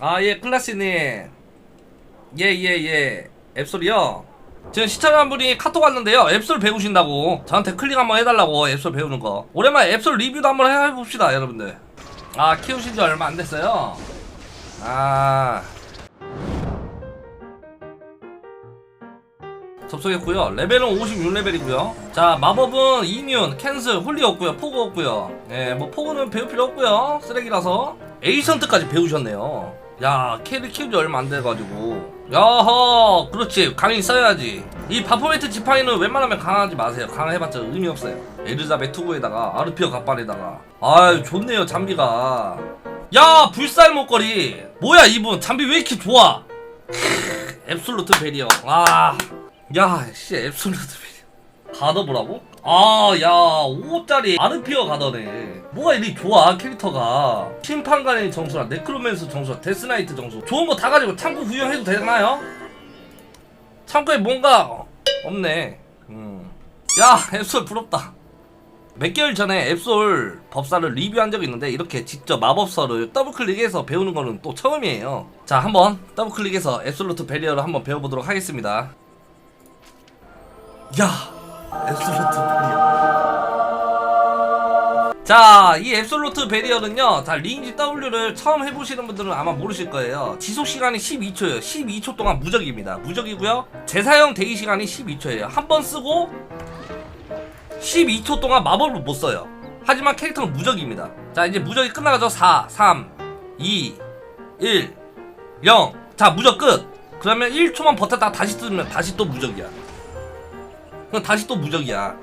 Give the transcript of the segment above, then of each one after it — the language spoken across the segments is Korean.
아, 예, 클라시님. 예, 예, 예. 앱솔이요? 지금 시청자분이 카톡 왔는데요. 앱솔 배우신다고. 저한테 클릭 한번 해달라고, 앱솔 배우는 거. 오랜만에 앱솔 리뷰도 한번 해봅시다, 여러분들. 아, 키우신 지 얼마 안 됐어요? 아. 접속했고요. 레벨은 56레벨이고요. 자, 마법은 이뮨, 캔슬, 홀리 없고요. 포그 없고요. 예, 뭐 포그는 배울 필요 없고요. 쓰레기라서. 에이션트까지 배우셨네요. 야, 캐리 키운 지 얼마 안 돼가지고. 야허, 그렇지. 강의 써야지. 이 바포메트 지팡이는 웬만하면 강하지 마세요. 강해봤자 의미 없어요. 에르자베 투구에다가 아르피어 갑발에다가. 아유, 좋네요, 잠비가. 야, 불살 목걸이. 뭐야, 이분. 잠비 왜 이렇게 좋아? 앱솔루트 베리어. 아. 야, 씨, 앱솔루트 베리어. 가더보라고? 아, 야, 5짜리 아르피어 가더네. 뭐가 이리 좋아, 캐릭터가. 심판관의 정수랑 네크로맨스 정수랑 데스나이트 정수. 좋은 거 다 가지고 창고 구경해도 되나요? 창고에 뭔가 없네. 음. 야, 앱솔 부럽다. 몇 개월 전에 앱솔 법사를 리뷰한 적이 있는데 이렇게 직접 마법서를 더블클릭해서 배우는 거는 또 처음이에요. 자, 한번 더블클릭해서 앱솔루트 베리어를 한번 배워보도록 하겠습니다. 야, 앱솔루트 베리어. 자, 이 앱솔루트 베리어는요, 자, 리인지 W를 처음 해보시는 분들은 아마 모르실 거예요. 지속 시간이 12초예요. 12초 동안 무적입니다. 무적이고요. 재사용 대기 시간이 12초예요. 한 번 쓰고 12초 동안 마법을 못 써요. 하지만 캐릭터는 무적입니다. 자, 이제 무적이 끝나가죠. 4, 3, 2, 1, 0. 자, 무적 끝. 그러면 1초만 버텼다가 다시 쓰면 다시 또 무적이야. 그럼 다시 또 무적이야.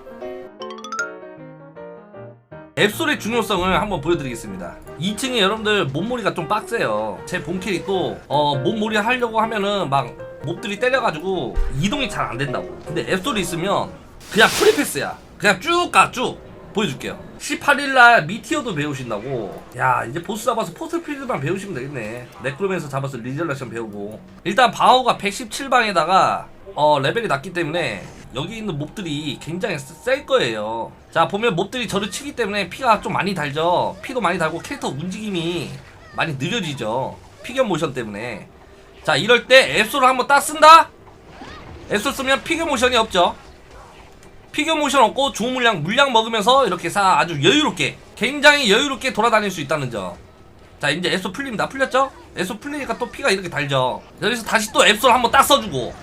앱솔의 중요성을 한번 보여드리겠습니다. 2층에 여러분들 몸무리가 좀 빡세요. 제 본캐릭 또 어, 몸무리 하려고 하면은 막 몹들이 때려가지고 이동이 잘 안 된다고. 근데 앱솔이 있으면 그냥 프리패스야. 그냥 쭉 가, 쭉. 보여줄게요. 18일날 미티어도 배우신다고. 야, 이제 보스 잡아서 포스필드만 배우시면 되겠네. 네크로맨서 잡아서 리젤레션 배우고. 일단 방어가 117방에다가 어, 레벨이 낮기 때문에 여기 있는 몹들이 굉장히 세- 셀 거예요. 자, 보면 몹들이 저를 치기 때문에 피가 좀 많이 달죠. 피도 많이 달고 캐릭터 움직임이 많이 느려지죠. 피겨 모션 때문에. 자, 이럴 때 앱솔을 한번 딱 쓴다? 앱솔 쓰면 피겨 모션이 없죠. 피겨 모션 없고 좋은 물량 물량 먹으면서 이렇게 사 아주 여유롭게 굉장히 여유롭게 돌아다닐 수 있다는 점. 자 이제 앱솔 풀립니다. 풀렸죠? 앱솔 풀리니까 또 피가 이렇게 달죠. 여기서 다시 또 앱솔 한번 딱 써주고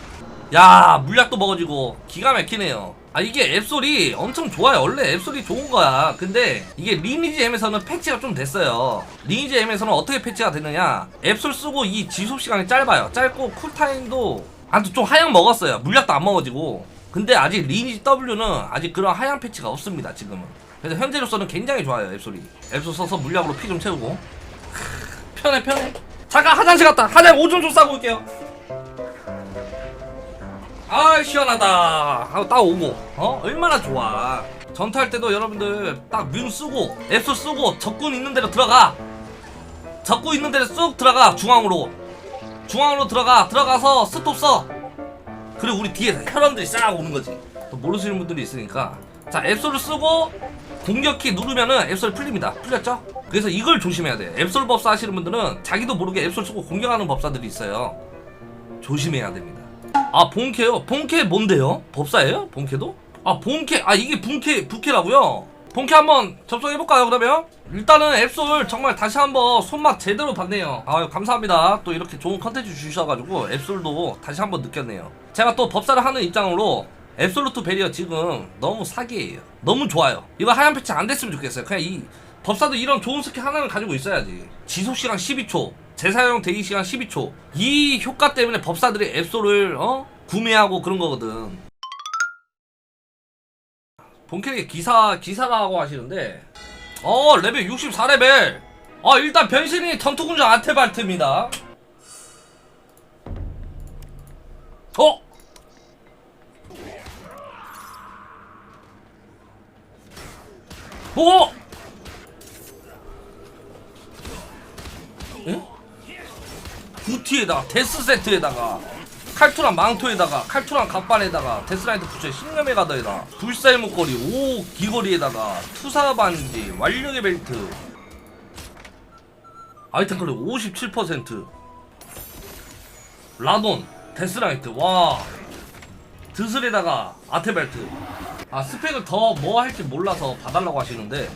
야 물약도 먹어지고 기가 막히네요. 아 이게 앱솔이 엄청 좋아요. 원래 앱솔이 좋은 거야. 근데 이게 리니지 M에서는 패치가 좀 됐어요. 리니지 M에서는 어떻게 패치가 됐느냐? 앱솔 쓰고 이 지속 시간이 짧아요. 짧고 쿨타임도 아무튼 좀 하향 먹었어요. 물약도 안 먹어지고. 근데 아직 리니지 W는 아직 그런 하향 패치가 없습니다. 지금은. 그래서 현재로서는 굉장히 좋아요. 앱솔이. 앱솔 써서 물약으로 피 좀 채우고. 크, 편해 편해. 잠깐 화장실 갔다. 화장 오줌 좀 싸고 올게요. 아 시원하다. 하고 딱 오고. 어? 얼마나 좋아. 전투할 때도 여러분들 딱뮤 쓰고 앱소 쓰고 적군 있는 데로 들어가. 적군 있는 데로 쑥 들어가 중앙으로. 중앙으로 들어가 들어가서 스톱 써. 그리고 우리 뒤에 혈원들이 싹 오는 거지. 또 모르시는 분들이 있으니까. 자 앱솔을 쓰고 공격키 누르면은 앱솔 풀립니다. 풀렸죠? 그래서 이걸 조심해야 돼 앱솔 법사 하시는 분들은 자기도 모르게 앱솔 쓰고 공격하는 법사들이 있어요. 조심해야 됩니다 아 본캐요? 본캐 뭔데요? 법사예요? 본캐도? 아 본캐 아 이게 본캐 부캐라고요? 본캐 한번 접속해볼까요 그러면? 일단은 앱솔 정말 다시 한번 손맛 제대로 봤네요 아유 감사합니다 또 이렇게 좋은 컨텐츠 주셔가지고 앱솔도 다시 한번 느꼈네요 제가 또 법사를 하는 입장으로 앱솔루트 베리어 지금 너무 사기예요 너무 좋아요 이거 하얀 패치 안 됐으면 좋겠어요 그냥 이 법사도 이런 좋은 스킬 하나는 가지고 있어야지 지속시간 12초 재사용 대기 시간 12초 이 효과 때문에 법사들이 앱솔을 어? 구매하고 그런 거거든 본캐릭 기사 기사라고 하시는데 어 레벨 64레벨 어 일단 변신이 전투군장 아테발트입니다 어? 뭐? 구티에다가 데스 세트에다가 칼투랑 망토에다가 칼투랑 갑반에다가 데스라이트 부츠에 신념의 가더에다 불살 목걸이 오 귀걸이에다가 투사 반지 완력의 벨트. 아이템 클릭 57% 라돈 데스라이트 와. 드슬에다가 아테벨트. 아 스펙을 더 뭐 할지 몰라서 봐달라고 하시는데.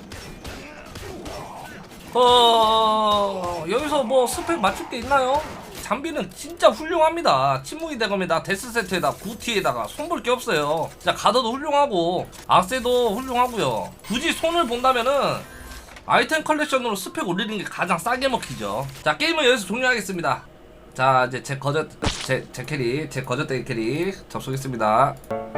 어 여기서 뭐 스펙 맞출 게 있나요? 장비는 진짜 훌륭합니다. 침묵이 대검에다 데스 세트에다 구티에다가 손볼 게 없어요. 진짜 가더도 훌륭하고 악세도 훌륭하고요. 굳이 손을 본다면은 아이템 컬렉션으로 스펙 올리는 게 가장 싸게 먹히죠. 자 게임은 여기서 종료하겠습니다. 자 이제 제 거저 제, 제 캐리 제 거저대기 캐리 접속했습니다.